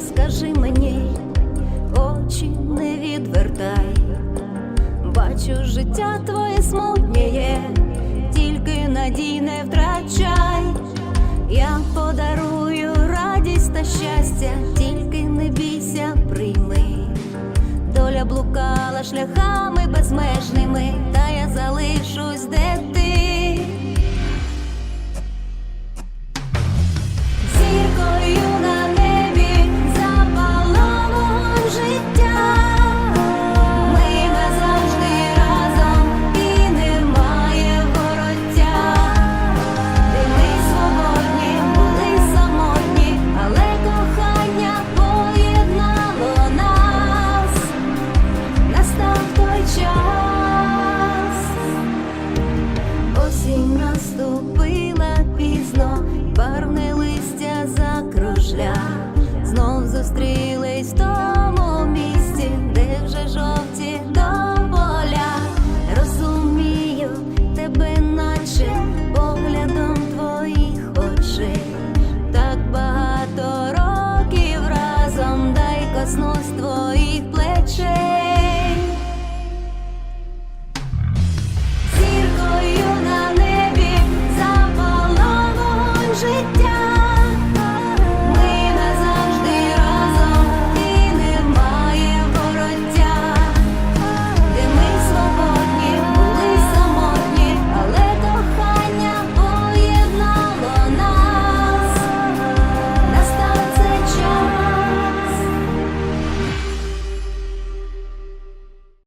скажи мені, очі не відвертай, бачу, життя твоє смутніє, тільки надій не втрачай, я подарую радість та щастя, тільки не бійся, прийми. Доля блукала шляхами безмежними, зустрілись в тому місці, де вже жовті до поля. Розумію тебе, наче поглядом твоїх очей. Так багато років разом дай коснусь